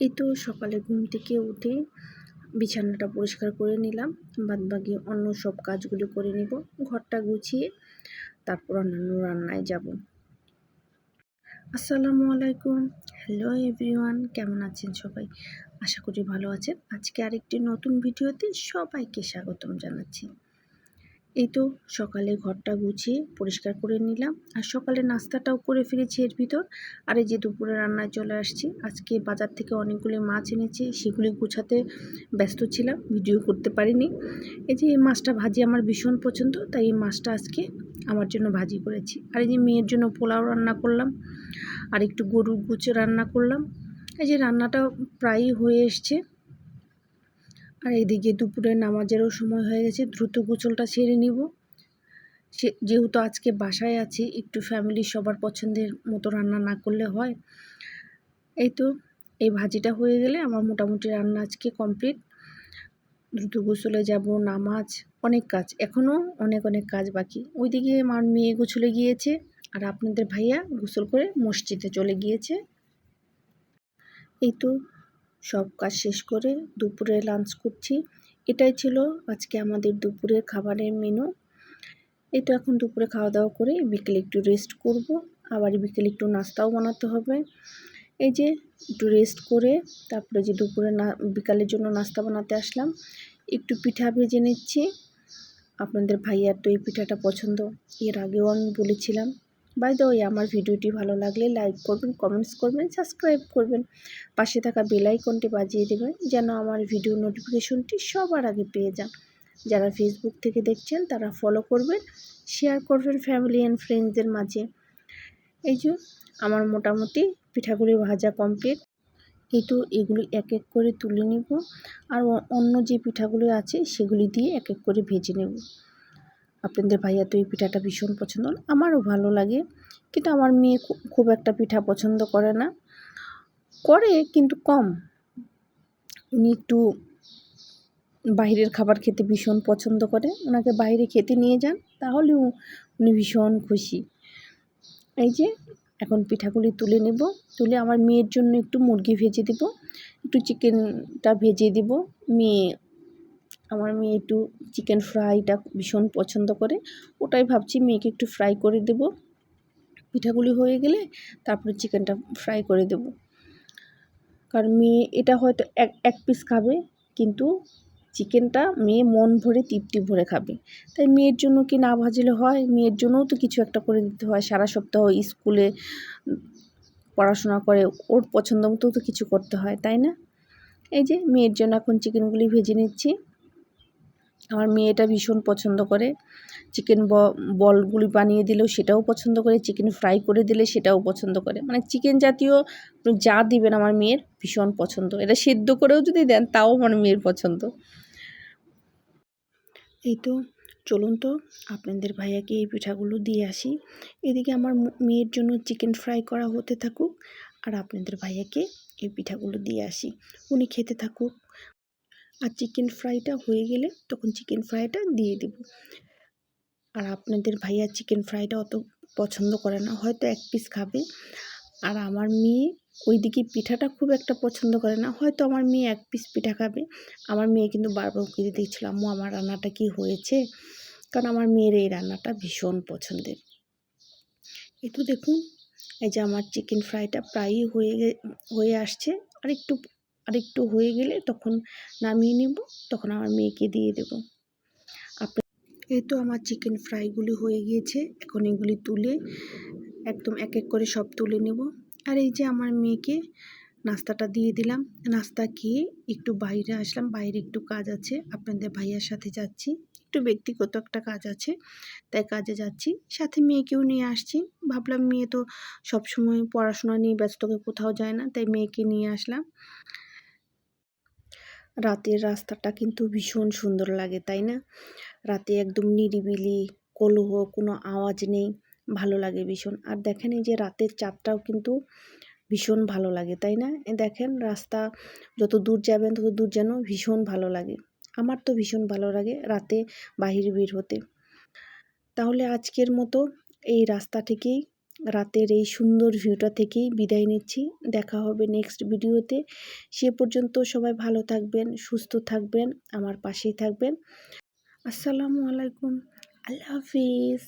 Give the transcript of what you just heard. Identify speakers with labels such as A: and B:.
A: এই তো সকালে ঘুম থেকে উঠে বিছানাটা পরিষ্কার করে নিলাম, বাদবাকি অন্য সব কাজগুলো করে নিব, ঘরটা গুছিয়ে তারপর অন্যান্য রান্নায় যাব। আসসালামু আলাইকুম। হ্যালো এভরিওয়ান কেমন আছেন সবাই? আশা করি ভালো আছেন। আজকে আরেকটি নতুন ভিডিওতে সবাইকে স্বাগতম জানাচ্ছি। এই তো সকালে ঘরটা গুছিয়ে পরিষ্কার করে নিলাম। আর সকালে নাস্তাটাও করে ফিরেছি এর ভিতর। আর এই যে দুপুরে রান্নায় চলে আসছি। আজকে বাজার থেকে অনেকগুলি মাছ এনেছি, সেগুলি গুছাতে ব্যস্ত ছিলাম, ভিডিও করতে পারিনি। এই যে এই মাছটা ভাজি আমার ভীষণ পছন্দ, তাই এই মাছটা আজকে আমার জন্য ভাজি করেছি। আর এই যে মেয়ের জন্য পোলাও রান্না করলাম, আর একটু গরুর গুচে রান্না করলাম। এই যে রান্নাটা প্রায়ই হয়ে এসছে। আর এদিকে দুপুরে নামাজেরও সময় হয়ে গেছে, দ্রুত গোসলটা সেরে নিব। সে, যেহেতু আজকে বাসায় আছি, একটু ফ্যামিলির সবার পছন্দের মতো রান্না না করলে হয়। এই তো, এই ভাজিটা হয়ে গেলে আমার মোটামুটি রান্না আজকে কমপ্লিট দ্রুত গোসলে যাব, নামাজ, অনেক কাজ। এখনও অনেক অনেক কাজ বাকি। ওইদিকে আমার মেয়ে গোসলে গিয়েছে, আর আপনাদের ভাইয়া গোসল করে মসজিদে চলে গিয়েছে। এই তো সব কাজ শেষ করে দুপুরে লাঞ্চ করছি। এটাই ছিল আজকে আমাদের দুপুরের খাবারের মেনু এই তো এখন দুপুরে খাওয়া দাওয়া করে বিকেলে একটু রেস্ট করব। আবার বিকেলে একটু নাস্তাও বানাতে হবে। এই যে একটু রেস্ট করে তারপরে যে দুপুরে না, বিকালের জন্য নাস্তা বানাতে আসলাম। একটু পিঠা ভেজে নিচ্ছি। আপনাদের ভাইয়ার তো এই পিঠাটা পছন্দ। এর আগেও আমি বলেছিলাম। বাই দ্য ওয়ে আমার ভিডিওটি ভালো লাগলে লাইক করবেন কমেন্টস করবেন সাবস্ক্রাইব করবেন। পাশে থাকা বেল আইকনটি বাজিয়ে দেবেন, যেন আমার ভিডিও নোটিফিকেশনটি সবার আগে পেয়ে যান। যারা ফেসবুক থেকে দেখছেন, তারা ফলো করবেন শেয়ার করবেন ফ্যামিলি অ্যান্ড ফ্রেন্ডসদের মাঝে। এই যে, আমার মোটামুটি পিঠাগুলি ভাজা কমপ্লিট এই তো এগুলি এক এক করে তুলে নেব, আর অন্য যে পিঠাগুলি আছে, সেগুলি দিয়ে এক এক করে ভেজে নেব। আপনাদের ভাইয়া তো এই পিঠাটা ভীষণ পছন্দ, আমারও ভালো লাগে। কিন্তু আমার মেয়ে খুব একটা পিঠা পছন্দ করে না। করে কিন্তু কম। উনি একটু বাইরের খাবার খেতে ভীষণ পছন্দ করে। ওনাকে বাইরে খেতে নিয়ে যান, তাহলেও উনি ভীষণ খুশি। এই যে, এখন পিঠাগুলি তুলে নেব। তুলে আমার মেয়ের জন্য একটু মুরগি ভেজে দেব। একটু চিকেনটা ভেজে দিব। মেয়ে আমার মেয়ে একটু চিকেন ফ্রাইটা ভীষণ পছন্দ করে, ওটাই ভাবছি মেয়েকে একটু ফ্রাই করে দেব। পিঠাগুলি হয়ে গেলে তারপরে চিকেনটা ফ্রাই করে দেব। কারণ মেয়ে এটা হয়তো এক এক পিস খাবে, কিন্তু চিকেনটা মেয়ে মন ভরে তৃপ্তি ভরে খাবে। তাই মেয়ের জন্য কি না ভাজলে হয়? মেয়ের জন্যও তো কিছু একটা করে দিতে হয়। সারা সপ্তাহ স্কুলে পড়াশোনা করে, ওর পছন্দ মতো তো কিছু করতে হয়, তাই না? এই যে মেয়ের জন্য এখন চিকেনগুলি ভেজে নিচ্ছি। আমার মেয়েটা ভীষণ পছন্দ করে। চিকেন বলগুলি বানিয়ে দিলেও সেটাও পছন্দ করে চিকেন ফ্রাই করে দিলে সেটাও পছন্দ করে। মানে চিকেন জাতীয় যা দিবেন আমার মেয়ের ভীষণ পছন্দ। এটা সেদ্ধ করেও যদি দেন, তাও আমার মেয়ের পছন্দ। এই তো, চলুন তো, আপনাদের ভাইয়াকে এই পিঠাগুলো দিয়ে আসি। এদিকে আমার মেয়ের জন্য চিকেন ফ্রাই করা হতে থাকুক, আর আপনাদের ভাইয়াকে এই পিঠাগুলো দিয়ে আসি। উনি খেতে থাকুক। আর চিকেন ফ্রাইটা হয়ে গেলে তখন চিকেন ফ্রাইটা দিয়ে দেব। আর আপনাদের ভাইয়া চিকেন ফ্রাইটা অত পছন্দ করে না, হয়তো এক পিস খাবে। আর আমার মেয়ে ওইদিকে পিঠাটা খুব একটা পছন্দ করে না, হয়তো আমার মেয়ে এক পিস পিঠা খাবে। আমার মেয়ে কিন্তু বারবার উঁকি দিচ্ছিল আম্মু, আমার রান্নাটা কি হয়েছে? কারণ আমার মেয়ের এই রান্নাটা ভীষণ পছন্দের। এ তো দেখুন, এই যে আমার চিকেন ফ্রাইটা প্রায়ই হয়ে হয়ে আসছে। আর একটু আর একটু হয়ে গেলে তখন নামিয়ে নেব, তখন আমার মেয়েকে দিয়ে দেব। এই তো আমার চিকেন ফ্রাইগুলি হয়ে গিয়েছে, এখন এগুলি তুলে একদম এক এক করে সব তুলে নেব। আর এই যে আমার মেয়েকে নাস্তাটা দিয়ে দিলাম, নাস্তা খেয়ে একটু বাইরে আসলাম, বাইরে একটু কাজ আছে, আপনাদের ভাইয়ার সাথে যাচ্ছি। একটু ব্যক্তিগত একটা কাজ আছে, তাই কাজে যাচ্ছি, সাথে মেয়েকেও নিয়ে আসছি। ভাবলাম মেয়ে তো সবসময় পড়াশোনা নিয়ে ব্যস্তকে কোথাও যায় না, তাই মেয়েকে নিয়ে আসলাম। রাতের রাস্তাটা কিন্তু ভীষণ সুন্দর লাগে, তাই না? রাতে একদম নিরিবিলি, কলহ, কোনো আওয়াজ নেই, ভালো লাগে ভীষণ। আর দেখেন এই যে রাতের চাঁদটাও কিন্তু ভীষণ ভালো লাগে, তাই না? দেখেন রাস্তা, যত দূর যাবেন তত দূর যেন ভীষণ ভালো লাগে। আমার তো ভীষণ ভালো লাগে রাতে বাহির বের হতে। তাহলে আজকের মতো এই রাস্তা থেকেই রাতের এই সুন্দর ভিউটা থেকেই বিদায় নিচ্ছি। দেখা হবে নেক্সট ভিডিওতে সে পর্যন্ত সবাই ভালো থাকবেন, সুস্থ থাকবেন, আমার পাশেই থাকবেন। আসসালামু আলাইকুম। আল্লাহ হাফিজ।